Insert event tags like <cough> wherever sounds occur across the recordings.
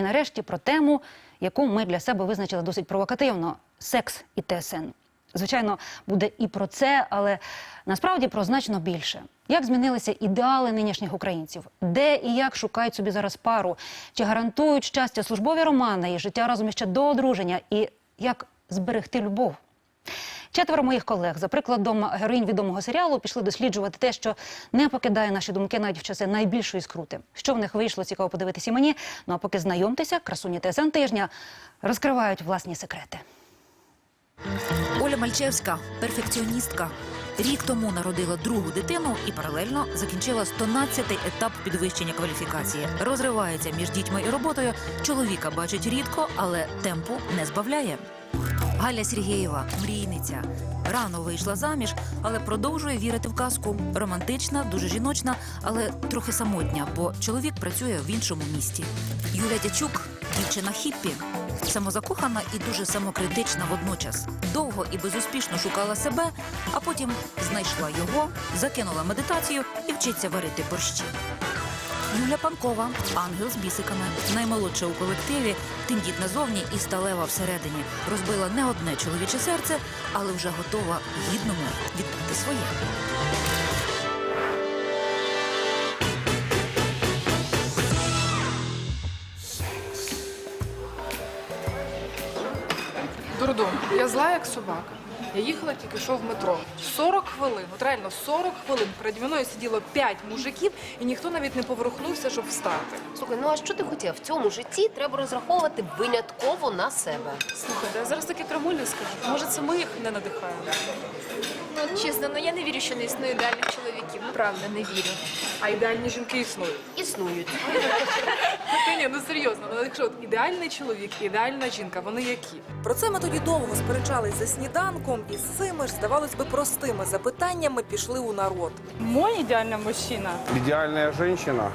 І нарешті про тему, яку ми для себе визначили досить провокативно секс і ТСН. Звичайно, буде і про це, але насправді про значно більше. Як змінилися ідеали нинішніх українців? Де і як шукають собі зараз пару? Чи гарантують щастя службові романи і життя разом іще до одруження? І як зберегти любов? Четверо моїх колег, за прикладом героїнь відомого серіалу, пішли досліджувати те, що не покидає наші думки навіть в часи найбільшої скрути. Що в них вийшло, цікаво подивитися мені. Ну а поки знайомтеся, красуні ТСН тижня розкривають власні секрети. Оля Мальчевська перфекціоністка. Рік тому народила другу дитину і паралельно закінчила 112-й етап підвищення кваліфікації. Розривається між дітьми і роботою. Чоловіка бачить рідко, але темпу не збавляє. Галя Сергієва, мрійниця. Рано вийшла заміж, але продовжує вірити в казку. Романтична, дуже жіночна, але трохи самотня, бо чоловік працює в іншому місті. Юля Дячук дівчина хіппі. Самозакохана і дуже самокритична водночас. Довго і безуспішно шукала себе, а потім знайшла його, закинула медитацію і вчиться варити борщі. Юля Панкова, ангел з бісиками, наймолодша у колективі, тендітна зовні і сталева всередині. Розбила не одне чоловіче серце, але вже готова гідному віддати своє. Дурдом. Я зла як собака. Я їхала тільки що в метро. 40 хвилин, от реально 40 хвилин. Переді мною сиділо 5 мужиків, і ніхто навіть не поворухнувся, щоб встати. Слухай, ну а що ти хотів? В цьому житті треба розраховувати винятково на себе. Слухайте, я зараз таке крамульне скажу. Може, це ми їх не надихаємо? Ну, чесно, ну я не вірю, що не існує ідеальних чоловіків. Ну, правда, не вірю. А ідеальні жінки існують. Існують. Та ні, ну серйозно. Ну якщо от ідеальний чоловік, ідеальна жінка, вони які? Про це ми тоді довго сперечались за сніданком, і з цими ж, здавалось би, простими запитаннями пішли у народ. Мой идеальный мужчина. Идеальная женщина.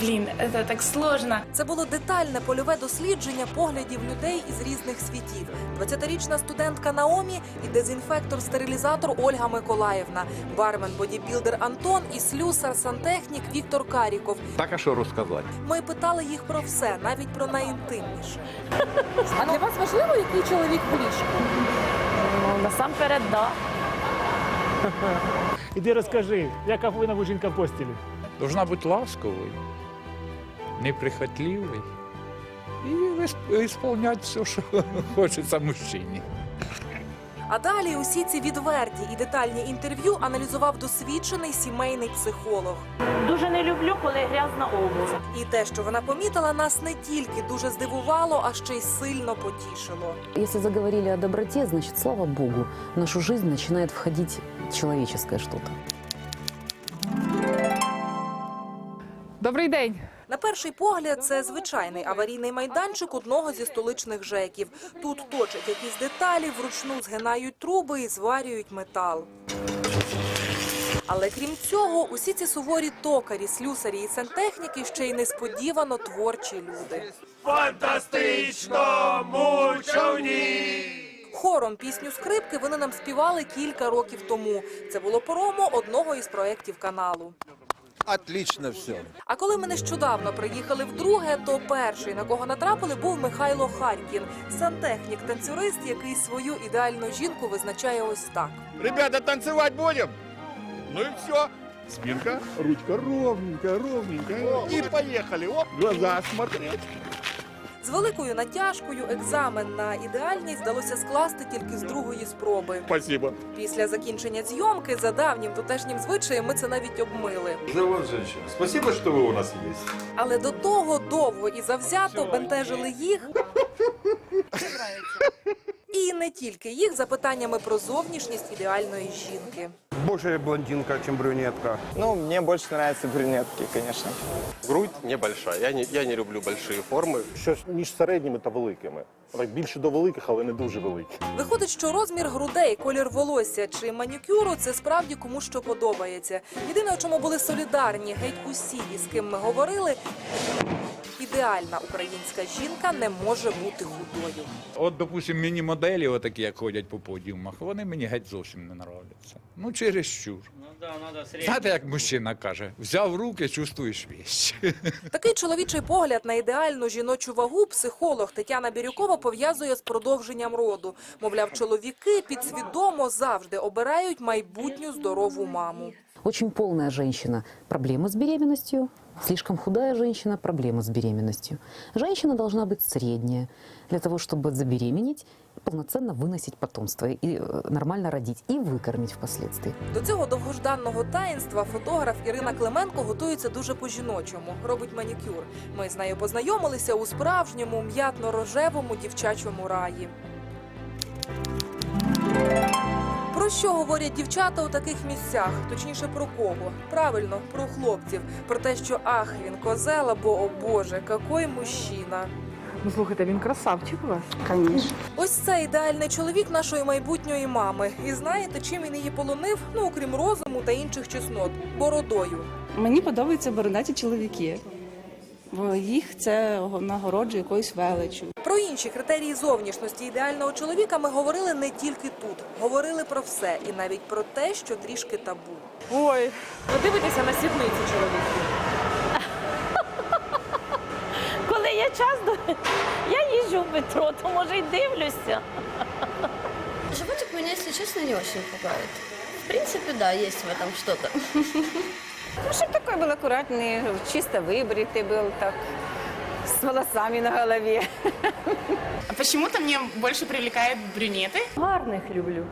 Блин, это так сложно. Це було детальне польове дослідження поглядів людей із різних світів. 20-річна студентка Наомі і дезінфектор-стерилізатор Ольга Миколаївна, бармен бодібілдер Антон і слюсар сантехнік Віктор Каріков. Так а що розказати? Ми питали їх про все, навіть про найінтимніше. А для вас важливо, який чоловік в ліжку? Ну, насамперед, да. <laughs> Іди розкажи, яка повинна бути жінка в постілі. Должна бути ласковою, неприхотливою і виконувати все, що <laughs> хочеться мужчині. А далі усі ці відверті і детальні інтерв'ю аналізував досвідчений сімейний психолог. Дуже не люблю, коли грязна обувь. І те, що вона помітила, нас не тільки дуже здивувало, а ще й сильно потішило. Если заговорили о доброте, значит, слава Богу, в нашу жизнь начинает входить человеческое что-то. Добрий день. На перший погляд, це звичайний аварійний майданчик одного зі столичних ЖЕКів. Тут точать якісь деталі, вручну згинають труби і зварюють метал. Але крім цього, усі ці суворі токарі, слюсарі і сантехніки ще й несподівано творчі люди. Фантастично мучовні! Хором пісню скрипки вони нам співали кілька років тому. Це було промо одного із проєктів каналу. Отлично все. А коли ми нещодавно приїхали вдруге, то перший, на кого натрапили, був Михайло Харкін, сантехнік-танцюрист, який свою ідеальну жінку визначає ось так. Ребята, танцевать будем? Ну и все. Спинка, ручка ровненькая, ровненькая. И поехали. Оп, глаза смотреть. З великою натяжкою екзамен на ідеальність вдалося скласти тільки з другої спроби. Спасибо. Після закінчення зйомки за давнім тутешнім звичаєм ми це навіть обмили. Живот женщина. Спасибо, что вы у нас есть. Але до того довго і завзято бентежили їх. І не тільки їх запитаннями про зовнішність ідеальної жінки. Больше блондинка, чем брюнетка. Ну, мне больше нравятся брюнетки, конечно. Грудь небольшая. Я не, я не люблю большие формы. Щось між середніми та великими. Так більше до великих, але не дуже великі. Виходить, що розмір грудей, колір волосся чи манікюру це справді кому що подобається. Єдине, у чому були солідарні геть усі, із ким ми говорили, ідеальна українська жінка не може бути худою. От, допустим, міні-моделі, отакі, як ходять по подіумах, вони мені геть зовсім не нравляться. Ну, через чересчур. Знаєте, як мужчина каже, взяв руки, чувствуєш вещь. <laughs> Такий чоловічий погляд на ідеальну жіночу вагу психолог Тетяна Бірюкова пов'язує з продовженням роду. Мовляв, чоловіки підсвідомо завжди обирають майбутню здорову маму. Очень полная женщина – проблемы с беременностью. Слишком худая женщина – проблемы с беременностью. Женщина должна быть средняя для того, чтобы забеременеть, полноценно выносить потомство и э, нормально родить и выкормить впоследствии. До цього довгожданного таїнства фотограф Ірина Клименко готується дуже по-жіночому. Робить манікюр. Ми з нею познайомилися у справжньому м'ятно-рожевому дівчачому раї. Про що говорять дівчата у таких місцях? Точніше, про кого? Правильно, про хлопців. Про те, що ах, він козел або о Боже, який мужчина. Ну слухайте, він красавчик у вас. Звісно. Ось це ідеальний чоловік нашої майбутньої мами. І знаєте, чим він її полонив? Ну, окрім розуму та інших чеснот бородою. Мені подобаються бородаті чоловіки. Бо їх це нагороджує якоюсь величю. Про інші критерії зовнішності ідеального чоловіка ми говорили не тільки тут. Говорили про все, і навіть про те, що трішки табу. Ой, ви дивитеся на сідниці чоловіків. Коли є час, я їжджу в метро, то може й дивлюся. Животик меня, если честно, не очень пугает. В принципе, да, есть в этом что-то. Ну, щоб такий був акуратний, чисто вибритий був, так, з волосами на голові. А почему-то мне больше привлекают брюнеты. Гарних люблю.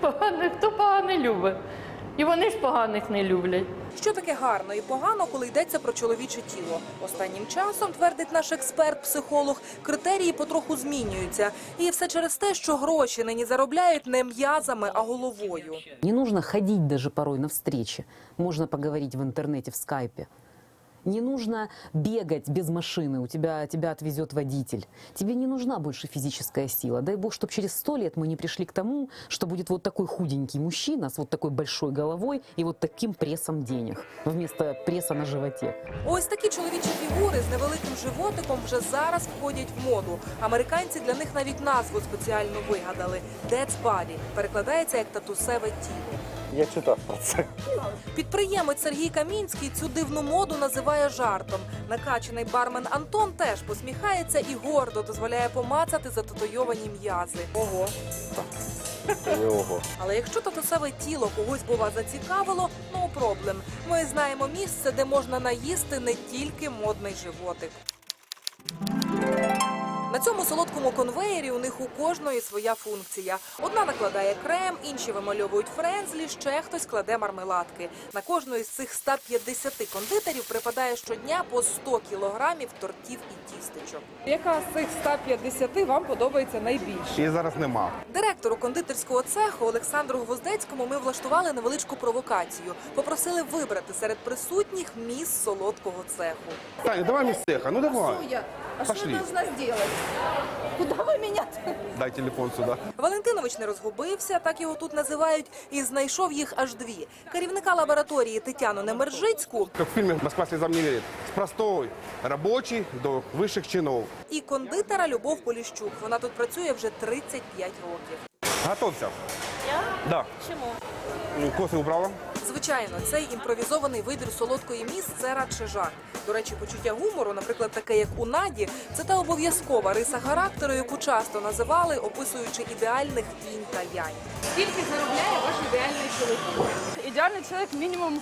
Поганих, хто поганий любить. І вони ж поганих не люблять. Що таке гарно і погано, коли йдеться про чоловіче тіло? Останнім часом, твердить наш експерт-психолог, критерії потроху змінюються. І все через те, що гроші нині заробляють не м'язами, а головою. Не потрібно ходити навіть порой на встречі. Можна поговорити в інтернеті в скайпе. Не нужно бегать без машины, у тебя тебя отвезет водитель. Тебе не нужна больше физическая сила. Дай бог, чтобы через сто лет мы не пришли к тому, что будет вот такой худенький мужчина с вот такой большой головой и вот таким прессом денег вместо пресса на животе. Ось такі чоловічі фігури з невеликим животиком вже зараз входять в моду. Американці для них навіть назву спеціально вигадали «Dad's Body». Перекладається як татусеве тіло. Я читав про це. Підприємець Сергій Камінський цю дивну моду називає жартом. Накачаний бармен Антон теж посміхається і гордо дозволяє помацати зататуйовані м'язи. Ого. Ого. Але якщо татусеве тіло когось бува зацікавило, no problem. Ми знаємо місце, де можна наїсти не тільки модний животик. На цьому солодкому конвеєрі у них у кожної своя функція. Одна накладає крем, інші вимальовують френзлі, ще хтось кладе мармеладки. На кожну із цих 150 кондитерів припадає щодня по 100 кілограмів тортів і тістечок. Яка з цих 150 вам подобається найбільше? Її зараз нема. Директору кондитерського цеху Олександру Гвоздецькому ми влаштували невеличку провокацію. Попросили вибрати серед присутніх міс солодкого цеху. Таня, давай мені цеха, ну давай. А Пошли. что я должна сделать? Куда вы меня? Дай телефон сюди. Валентинович не розгубився, так його тут називають, і знайшов їх аж дві. Керівника лабораторії Тетяну Немержицьку Как в фильме «Москва слезам не верит». С простой рабочий до высших чинов. і кондитера Любов Поліщук. Вона тут працює вже 35 років. Готовься. Я? Да. Чому? Ну, Кофе убрала? Звичайно, цей імпровізований вибір солодкої міс це радше жарт. До речі, почуття гумору, наприклад, таке як у Наді, це та обов'язкова риса характеру, яку часто називали, описуючи ідеальних кінь та янь. Скільки заробляє ваш ідеальний чоловік? Ідеальний чоловік мінімум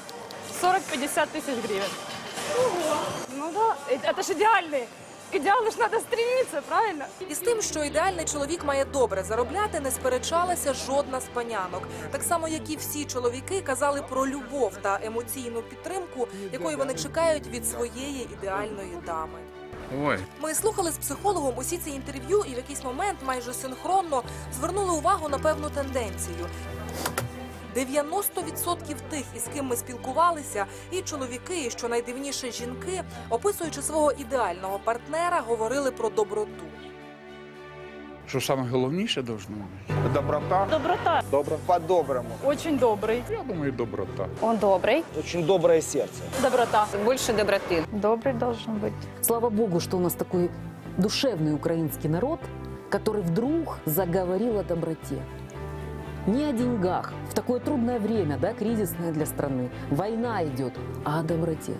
40-50 тисяч гривень. Ого. Ну да, це ж ідеальний. К ідеалу ж треба стремитися, правильно? І з тим, що ідеальний чоловік має добре заробляти, не сперечалася жодна з панянок. Так само, як і всі чоловіки казали про любов та емоційну підтримку, якої вони чекають від своєї ідеальної дами. Ой, Ми слухали з психологом усі ці інтерв'ю і в якийсь момент майже синхронно звернули увагу на певну тенденцію. 90% тих, із ким ми спілкувалися, і чоловіки, і що найдивніше жінки, описуючи свого ідеального партнера, говорили про доброту. Що саме головніше должно бути? Доброта. Доброта. Добро. По-доброму. Очень добрый. Я думаю, доброта. Он добрый. Очень доброе сердце. Доброта. Больше доброты. Добрый должен быть. Слава богу, что у нас такой душевный украинский народ, который вдруг заговорил о доброте. Не о деньгах. В такое трудное время, да, кризисное для страны. Война идет, а о доброте.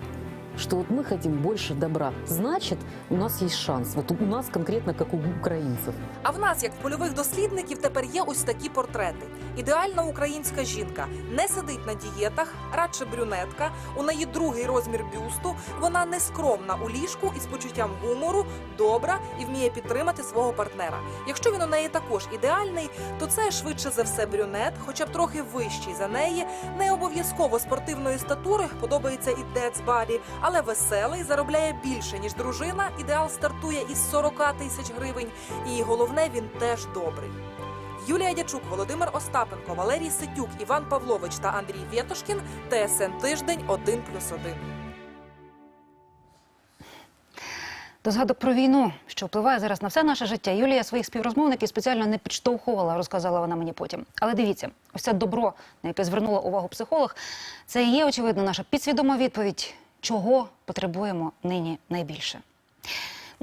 Что вот мы хотим больше добра. Значит, у нас есть шанс. Вот у нас конкретно, как у украинцев. А в нас, як в польових дослідників, тепер є ось такі портрети. Ідеальна українська жінка не сидить на дієтах, радше брюнетка. У неї другий розмір бюсту. Вона не скромна у ліжку із почуттям гумору, добра і вміє підтримати свого партнера. Якщо він у неї також ідеальний, то це швидше за все брюнет, хоча б трохи вищий за неї. Не обов'язково спортивної статури подобається і децбаді, але веселий заробляє більше ніж дружина. Ідеал стартує із 40 тисяч гривень. І головне, він теж добрий. Юлія Дячук, Володимир Остапенко, Валерій Ситюк, Іван Павлович та Андрій Вєтошкін. ТСН тиждень 1+,1. До згадок про війну, що впливає зараз на все наше життя. Юлія своїх співрозмовників спеціально не підштовхувала, розказала вона мені потім. Але дивіться, ось це добро, на яке звернула увагу психолог, це і є очевидно наша підсвідома відповідь, чого потребуємо нині найбільше.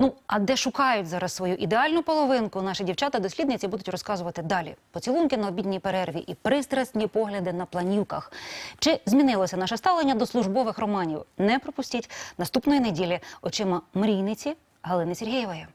Ну, а де шукають зараз свою ідеальну половинку, наші дівчата-дослідниці будуть розказувати далі. Поцілунки на обідній перерві і пристрасні погляди на планівках. Чи змінилося наше ставлення до службових романів? Не пропустіть наступної неділі очима мрійниці Галини Сергієвої.